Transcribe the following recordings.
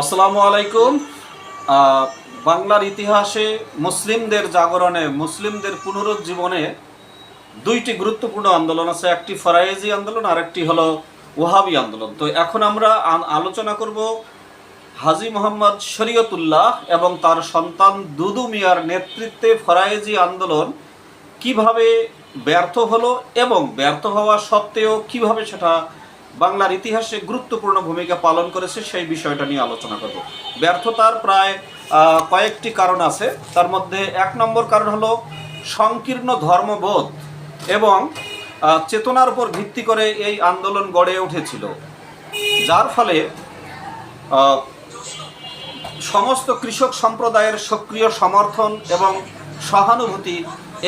আসসালামু আলাইকুম। বাংলার ইতিহাসে মুসলিমদের জাগরণে, মুসলিমদের পুনরুজ্জীবনে দুইটি গুরুত্বপূর্ণ আন্দোলন আছে, একটি ফরায়েজি আন্দোলন আর একটি হলো ওহাবি আন্দোলন। তো এখন আমরা আলোচনা করব হাজি মোহাম্মদ শরীয়তুল্লাহ এবং তার সন্তান দুদু মিয়ার নেতৃত্বে ফরায়েজি আন্দোলন কীভাবে ব্যর্থ হলো এবং ব্যর্থ হওয়া সত্ত্বেও কীভাবে সেটা বাংলার ইতিহাসে গুরুত্বপূর্ণ ভূমিকা পালন করেছে সেই বিষয়টা নিয়ে আলোচনা করব। ব্যর্থতার প্রায় কয়েকটি কারণ আছে। তার মধ্যে এক নম্বর কারণ হলো সংকীর্ণ ধর্মবোধ এবং চেতনার উপর ভিত্তি করে এই আন্দোলন গড়ে উঠেছিল। যার ফলে সমস্ত কৃষক সম্প্রদায়ের সক্রিয় সমর্থন এবং সহানুভূতি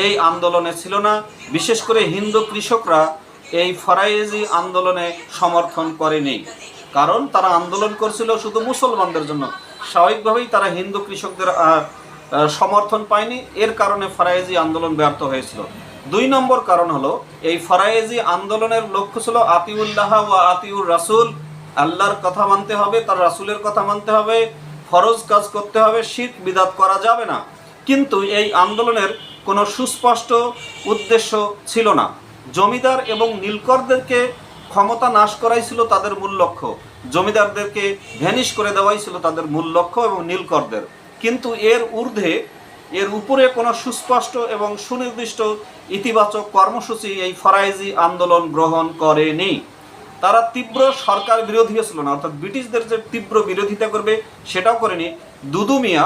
এই আন্দোলনে ছিল না। বিশেষ করে হিন্দু কৃষকরা এই ফরাইজি আন্দোলনে সমর্থন করেনি। কারণ তারা আন্দোলন করছিল শুধু মুসলমানদের জন্য। স্বাভাবিকভাবেই তারা হিন্দু কৃষকদের সমর্থন পায়নি। এর কারণে ফরাইজি আন্দোলন ব্যর্থ হয়েছিল। দুই নম্বর কারণ হলো, এই ফরাইজি আন্দোলনের লক্ষ্য ছিল আতিউল্লাহ ও আতিউর রাসুল। আল্লাহর কথা মানতে হবে, তার রাসুলের কথা মানতে হবে। ফরজ কাজ করতে হবে শীত বিদাত করা যাবে না। কিন্তু এই আন্দোলনের কোনো সুস্পষ্ট উদ্দেশ্য ছিল না। জমিদার এবং নীলকরদেরকে ক্ষমতা নাশ করাই ছিল তাদের মূল লক্ষ্য। জমিদারদেরকে ভ্যানিশ করে দেওয়াই ছিল তাদের মূল লক্ষ্য এবং নীলকরদের। কিন্তু এর ঊর্ধ্বে, এর উপরে কোনো সুস্পষ্ট এবং সুনির্দিষ্ট ইতিবাচক কর্মসূচি এই ফরাইজি আন্দোলন গ্রহণ করেনি। তারা তীব্র সরকার বিরোধী ছিল না, অর্থাৎ ব্রিটিশদের যে তীব্র বিরোধিতা করবে সেটাও করেনি। দুদু মিয়া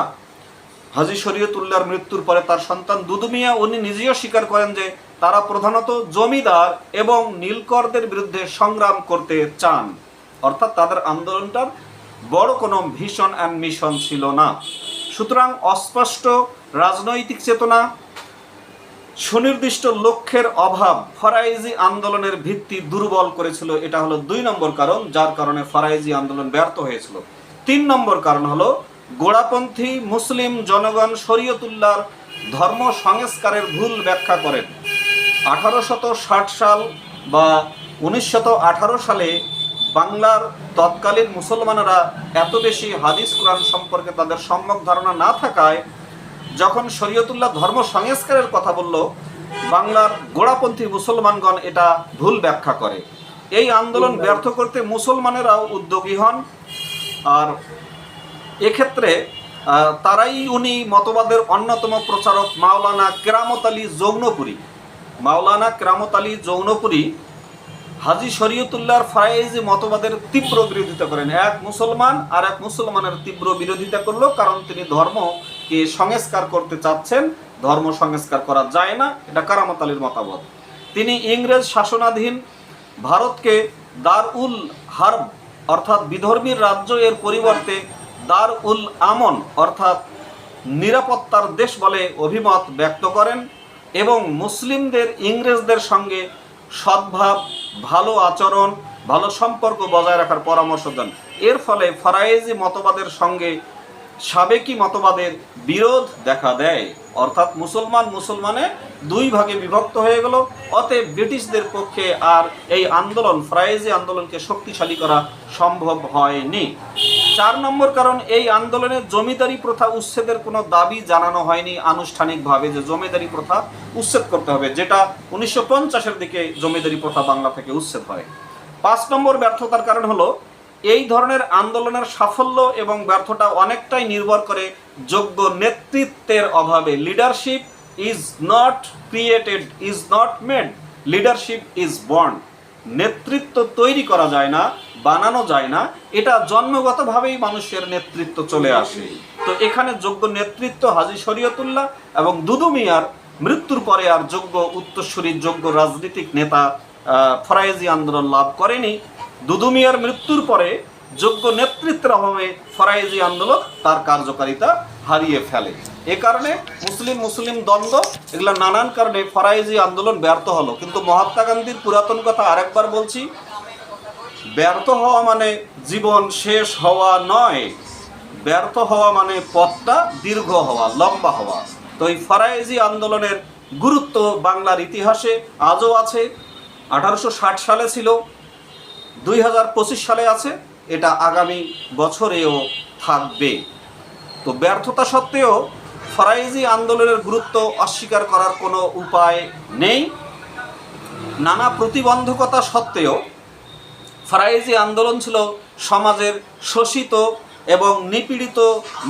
হাজি শরীয়তুল্লাহর মৃত্যুর পরে তার সন্তান দুদু মিয়া উনি নিজেও স্বীকার করেন যে তারা প্রধানত জমিদার এবং নীলকরদের বিরুদ্ধে সংগ্রাম করতে চান। অর্থাৎ তাদের আন্দোলনটার বড় কোনো ভিশন অ্যান্ড মিশন ছিল না। সুতরাং অস্পষ্ট রাজনৈতিক চেতনা, সুনির্দিষ্ট লক্ষ্যের অভাব, ফরাইজি আন্দোলনের ভিত্তি দুর্বল করেছিল, এটা হলো দুই নম্বর কারণ, যার কারণে ফরাইজি আন্দোলন ব্যর্থ হয়েছিল। তিন নম্বর কারণ হলো গোড়াপন্থী মুসলিম জনগণ শরীয়তুল্লাহর ধর্ম সংস্কারের ভুল ব্যাখ্যা করেন। আঠারোশত ষাট সাল বা উনিশশত আঠারো সালে বাংলার তৎকালীন মুসলমানেরা এত বেশি হাদিস কোরআন সম্পর্কে তাদের সম্যক ধারণা না থাকায় যখন শরীয়তুল্লাহ ধর্ম সংস্কারের কথা বলল, বাংলার গোড়াপন্থী মুসলমানগণ এটা ভুল ব্যাখ্যা করে। এই আন্দোলন ব্যর্থ করতে মুসলমানেরাও উদ্যোগী হন। আর এক্ষেত্রে তারাই উনি মতবাদের অন্যতম প্রচারক মাওলানা কেরামত আলী যৌনপুরী মাওলানা কেরামত আলী যৌনপুরী হাজি শরীয়তুল্লাহর ফায়েজি মতবাদের তীব্র বিরোধিতা করেন। এক মুসলমান আর এক মুসলমানের তীব্র বিরোধিতা করল কারণ তিনি ধর্মকে সংস্কার করতে চাচ্ছেন, ধর্ম সংস্কার করা যায় না, এটা কারামত আলীর মতামত। তিনি ইংরেজ শাসনাধীন ভারতকে দার উল হার্ব অর্থাৎ বিধর্মীর রাজ্য এর পরিবর্তে দার উল আমন অর্থাৎ নিরাপত্তার দেশ বলে অভিমত ব্যক্ত করেন এবং মুসলিমদের ইংরেজদের সঙ্গে সদ্ভাব, ভালো আচরণ, ভালো সম্পর্ক বজায় রাখার পরামর্শ দেন। এর ফলে ফরায়েজি মতবাদের সঙ্গে সাবেকি মতবাদের বিরোধ দেখা দেয়। অর্থাৎ মুসলমান মুসলমানে দুই ভাগে বিভক্ত হয়ে গেল। অতএব ব্রিটিশদের পক্ষে আর এই আন্দোলন ফরায়েজি আন্দোলনকে শক্তিশালী করা সম্ভব হয়নি। চার নম্বর কারণ, এই আন্দোলনে জমিদারি প্রথা উচ্ছেদের কোনো দাবি জানানো হয়নি আনুষ্ঠানিকভাবে যে জমিদারি প্রথা উচ্ছেদ করতে হবে, যেটা উনিশশো পঞ্চাশের দিকে জমিদারি প্রথা বাংলা থেকে উচ্ছেদ হয়। পাঁচ নম্বর ব্যর্থতার কারণ হলো, এই ধরনের আন্দোলনের সাফল্য এবং ব্যর্থতা অনেকটাই নির্ভর করে যোগ্য নেতৃত্বের অভাবে। Leadership is not created, is not made. Leadership is born. নেতৃত্ব তৈরি করা যায় না বানানো যায় না এটা জন্মগতভাবেই মানুষের নেতৃত্ব চলে আসে। তো এখানে যোগ্য নেতৃত্ব হাজি শরীয়তুল্লাহ এবং দুদু মিয়ার মৃত্যুর পরে আর যোগ্য উত্তরসূরি যোগ্য রাজনৈতিক নেতা আহ, ফরায়েজি আন্দোলন লাভ করেনি। দুদু মিয়ার মৃত্যুর পরে যোগ্য নেতৃত্বের অভাবে ফরাইজি আন্দোলন তার কার্যকারিতা হারিয়ে ফেলে। এ কারণে মুসলিম মুসলিম দ্বন্দ্ব এগুলো নানান কারণে ফরাইজি আন্দোলন ব্যর্থ হলো। কিন্তু মহাত্মা গান্ধীর পুরাতন কথা আরেকবার বলছি ব্যর্থ হওয়া মানে জীবন শেষ হওয়া নয়। ব্যর্থ হওয়া মানে পথটা দীর্ঘ হওয়া, লম্বা হওয়া। তো এই ফরায়েজি আন্দোলনের গুরুত্ব বাংলার ইতিহাসে আজও আছে। আঠারোশো ষাট সালে ছিল, দুই হাজার পঁচিশ সালে আছে, এটা আগামী বছরেও থাকবে। তো ব্যর্থতা সত্ত্বেও ফরাইজি আন্দোলনের গুরুত্ব অস্বীকার করার কোনো উপায় নেই। নানা প্রতিবন্ধকতা সত্ত্বেও ফরাইজি আন্দোলন ছিল সমাজের শোষিত এবং নিপীড়িত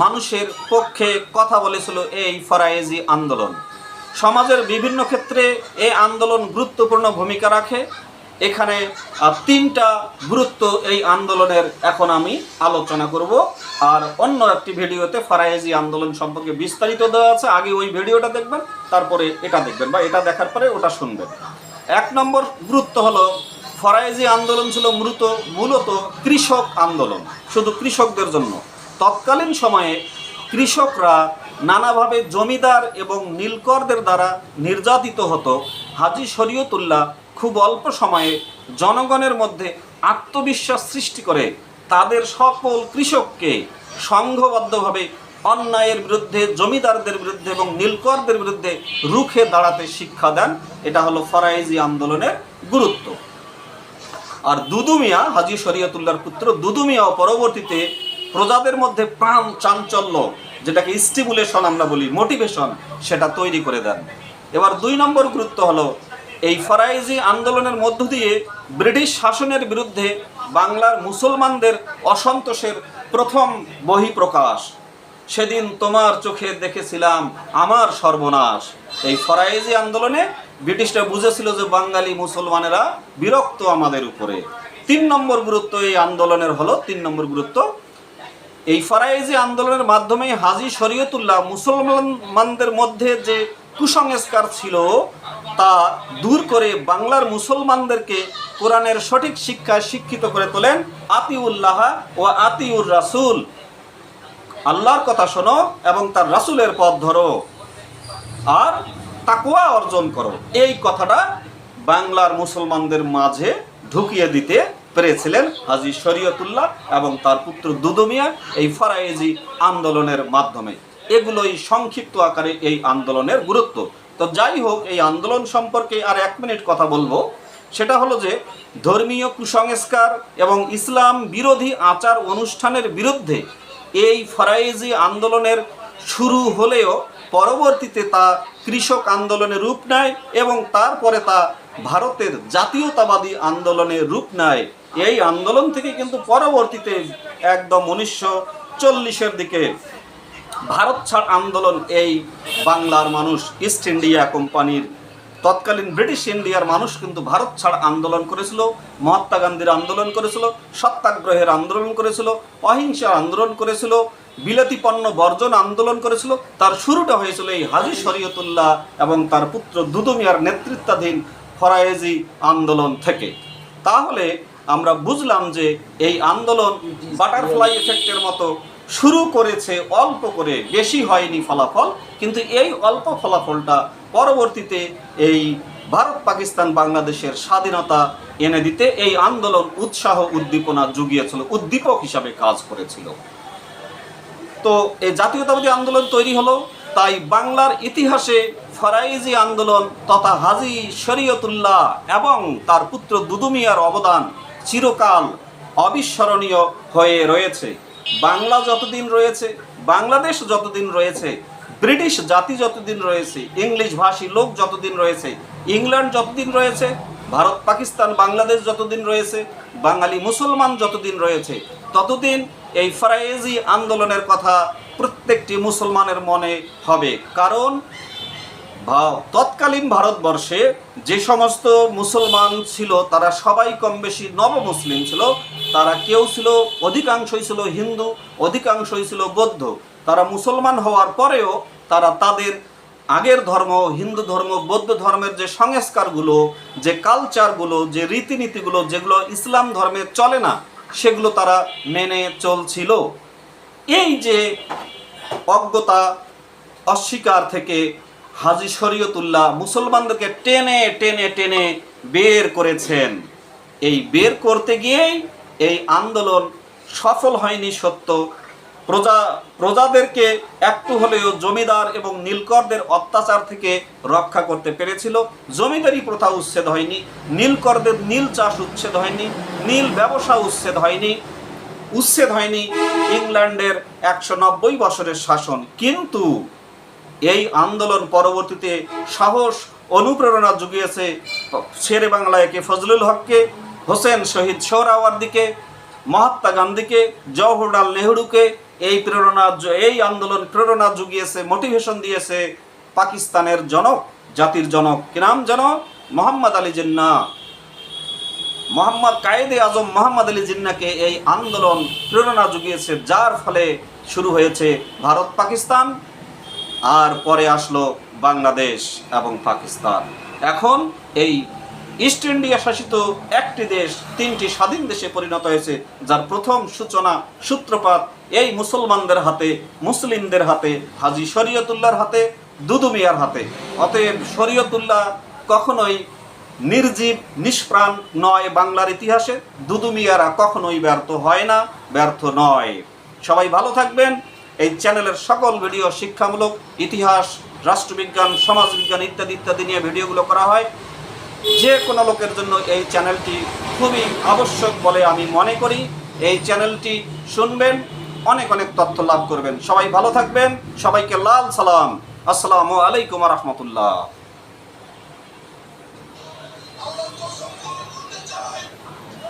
মানুষের পক্ষে কথা বলেছিল এই ফরাইজি আন্দোলন। সমাজের বিভিন্ন ক্ষেত্রে এই আন্দোলন গুরুত্বপূর্ণ ভূমিকা রাখে। এখানে তিনটা গুরুত্ব এই আন্দোলনের এখন আমি আলোচনা করব। আর অন্য একটি ভিডিওতে ফরাইজি আন্দোলন সম্পর্কে বিস্তারিত দেওয়া আছে। আগে ওই ভিডিওটা দেখবেন, তারপরে এটা দেখবেন বা এটা দেখার পরে ওটা শুনবেন। এক নম্বর গুরুত্ব হলো ফরাইজি আন্দোলন ছিল মূলত মূলত কৃষক আন্দোলন, শুধু কৃষকদের জন্য। তৎকালীন সময়ে কৃষকরা নানাভাবে জমিদার এবং নীলকরদের দ্বারা নির্যাতিত হতো। হাজি শরীয়তুল্লাহ খুব অল্প সময়ে জনগণের মধ্যে আত্মবিশ্বাস সৃষ্টি করে তাদের সকল কৃষককে সংঘবদ্ধভাবে অন্যায়ের বিরুদ্ধে, জমিদারদের বিরুদ্ধে এবং নীলকরদের বিরুদ্ধে রুখে দাঁড়াতে শিক্ষা দেন। এটা হলো ফরাইজি আন্দোলনের গুরুত্ব। আর দুদু মিয়া হাজি শরিয়তুল্লাহর পুত্র দুদু মিয়াও পরবর্তীতে প্রজাদের মধ্যে প্রাণ চাঞ্চল্য, যেটাকে স্টিমুলেশন আমরা বলি মোটিভেশন সেটা তৈরি করে দেন। এবার দুই নম্বর গুরুত্ব হলো, এই ফরাইজি আন্দোলনের মধ্য দিয়ে ব্রিটিশ শাসনের বিরুদ্ধে বাংলার মুসলমানদের অসন্তোষের প্রথম বহিঃপ্রকাশ। সেদিন তোমার চোখে দেখেছিলাম আমার সর্বনাশ। এই ফরাইজি আন্দোলনে ব্রিটিশরা বুঝেছিল যে বাঙালি মুসলমানেরা বিরক্ত আমাদের উপরে। তিন নম্বর গুরুত্ব এই আন্দোলনের হলো, তিন নম্বর গুরুত্ব এই ফরাইজি আন্দোলনের মাধ্যমে হাজি শরীয়তুল্লাহ মুসলমানদের মধ্যে যে কুসংস্কার ছিল, তা দূর করে বাংলার মুসলমানদেরকে কোরআনের সঠিক শিক্ষায় শিক্ষিত করে তোলেন আতিউল্লাহ ও আতিউর রাসূল। আল্লাহর কথা শোনো এবং তার রাসূলের পথ ধরো। আর তাকুয়া অর্জন করো। এই কথাটা বাংলার মুসলমানদের মাঝে ঢুকিয়ে দিতে পেরেছিলেন হাজি শরীয়তুল্লাহ এবং তার পুত্র দুদুমিয়া এই ফরাইজি আন্দোলনের মাধ্যমে। এগুলোই সংক্ষিপ্ত আকারে এই আন্দোলনের গুরুত্ব। তো যাই হোক, এই আন্দোলন সম্পর্কে আর এক মিনিট কথা বলব। সেটা হলো যে, ধর্মীয় কুসংস্কার এবং ইসলাম বিরোধী আচার অনুষ্ঠানের বিরুদ্ধে এই ফরাইজি আন্দোলনের শুরু হলেও পরবর্তীতে তা কৃষক আন্দোলনে রূপ নেয় এবং তারপরে তা ভারতের জাতীয়তাবাদী আন্দোলনে রূপ নেয়। এই আন্দোলন থেকে কিন্তু পরবর্তীতে একদম উনিশশো চল্লিশের দিকে ভারত ছাড় আন্দোলন এই বাংলার মানুষ ইস্ট ইন্ডিয়া কোম্পানির তৎকালীন ব্রিটিশ ইন্ডিয়ার মানুষ কিন্তু ভারত ছাড় আন্দোলন করেছিল, মহাত্মা গান্ধীর আন্দোলন করেছিল, সত্যাগ্রহের আন্দোলন করেছিল, অহিংসার আন্দোলন করেছিল বিলাতি পণ্য বর্জন আন্দোলন করেছিল। তার শুরুটা হয়েছিল এই হাজি শরীয়তুল্লাহ এবং তার পুত্র দুদুমিয়ার নেতৃত্বাধীন ফরায়েজি আন্দোলন থেকে। তাহলে আমরা বুঝলাম যে এই আন্দোলন বাটারফ্লাই এফেক্টের মতো শুরু করেছে, অল্প করে, বেশি হয়নি ফলাফল, কিন্তু এই অল্প ফলাফলটা পরবর্তীতে এই ভারত পাকিস্তান বাংলাদেশের স্বাধীনতা এনে দিতে এই আন্দোলন উৎসাহ উদ্দীপনা জুগিয়েছিল, উদ্দীপক হিসাবে কাজ করেছিল। তো এই জাতীয়তাবাদী আন্দোলন তৈরি হলো, তাই বাংলার ইতিহাসে ফরাইজি আন্দোলন তথা হাজি শরীয়তুল্লাহ এবং তার পুত্র দুদুমিয়ার অবদান চিরকাল অবিস্মরণীয় হয়ে রয়েছে। বাংলা যতদিন রয়েছে, বাংলাদেশ যতদিন রয়েছে ব্রিটিশ জাতি যতদিন রয়েছে, ইংলিশ ভাষী লোক যতদিন রয়েছে, ইংল্যান্ড যতদিন রয়েছে, ভারত, পাকিস্তান, বাংলাদেশ যতদিন রয়েছে, বাঙালি, মুসলমান যতদিন রয়েছে, ততদিন এই ফরাইজি আন্দোলনের কথা প্রত্যেকটি মুসলমানের মনে হবে। কারণ তৎকালীন ভারতবর্ষে যে সমস্ত মুসলমান ছিল, তারা সবাই কম বেশি নব মুসলিম ছিল, তারা কেউ ছিল, অধিকাংশই ছিল হিন্দু, অধিকাংশই ছিল বৌদ্ধ। তারা মুসলমান হওয়ার পরেও তারা তাদের আগের ধর্ম, হিন্দু ধর্ম, বৌদ্ধ ধর্মের যে সংস্কারগুলো, যে কালচারগুলো যে রীতিনীতিগুলো, যেগুলো ইসলাম ধর্মে চলে না, সেগুলো তারা মেনে চলছিল। এই যে অজ্ঞতা, অস্বীকার থেকে হাজি শরীয়তুল্লাহ মুসলমানদেরকে টেনে টেনে টেনে বের করেছেন। এই বের করতে গিয়েই এই আন্দোলন সফল হয়নি সত্য। প্রজা, প্রজাদেরকে একটু হলেও জমিদার এবং নীলকরদের অত্যাচার থেকে রক্ষা করতে পেরেছিল। জমিদারি প্রথা উচ্ছেদ হয়নি, নীলকরদের নীল চাষ উচ্ছেদ হয়নি, নীল ব্যবসা উচ্ছেদ হয়নি উচ্ছেদ হয়নি ইংল্যান্ডের একশো নব্বই বছরের শাসন। কিন্তু এই আন্দোলন পরবর্তীতে সাহস, অনুপ্রেরণা জুগিয়েছে শেরে বাংলায়কে ফজলুল হককে, হোসেন শহীদ সোহরাওয়ার্দিকে মহাত্মা গান্ধীকে, জওহরলাল নেহরুকে এই প্রেরণা এই আন্দোলন প্রেরণা জুগিয়েছে মোটিভেশন দিয়েছে পাকিস্তানের জনক, জাতির জনক। কি নাম জনক মোহাম্মদ আলী জিন্না। মোহাম্মদ কায়েদে আজম মোহাম্মদ আলী জিন্নাকে এই আন্দোলন প্রেরণা জুগিয়েছে যার ফলে শুরু হয়েছে ভারত, পাকিস্তান, আর পরে আসলো বাংলাদেশ এবং পাকিস্তান। এখন এই ইস্ট ইন্ডিয়া শাসিত একটি দেশ, তিনটি স্বাধীন দেশে পরিণত হয়েছে, যার প্রথম সূচনা সূত্রপাত এই মুসলমানদের হাতে, মুসলিমদের হাতে, হাজি শরীয়তুল্লাহর হাতে, দুদু মিয়ার হাতে। অতএব শরীয়তুল্লাহ কখনোই নির্জীব, নিষ্প্রাণ নয় বাংলার ইতিহাসে, দুদু মিয়ারা কখনোই ব্যর্থ হয় না, ব্যর্থ নয়। সবাই ভালো থাকবেন। এই চ্যানেলের সকল ভিডিও শিক্ষামূলক, ইতিহাস, রাষ্ট্রবিজ্ঞান, সমাজবিজ্ঞান ইত্যাদি ইত্যাদি নিয়ে ভিডিওগুলো করা হয়। যে কোনো লোকের জন্য এই চ্যানেলটি খুবই আবশ্যক বলে আমি মনে করি। এই চ্যানেলটি শুনবেন, অনেক অনেক তথ্য লাভ করবেন। সবাই ভালো থাকবেন, সবাইকে লাল সালাম। আসসালামু আলাইকুম রহমতুল্লাহ।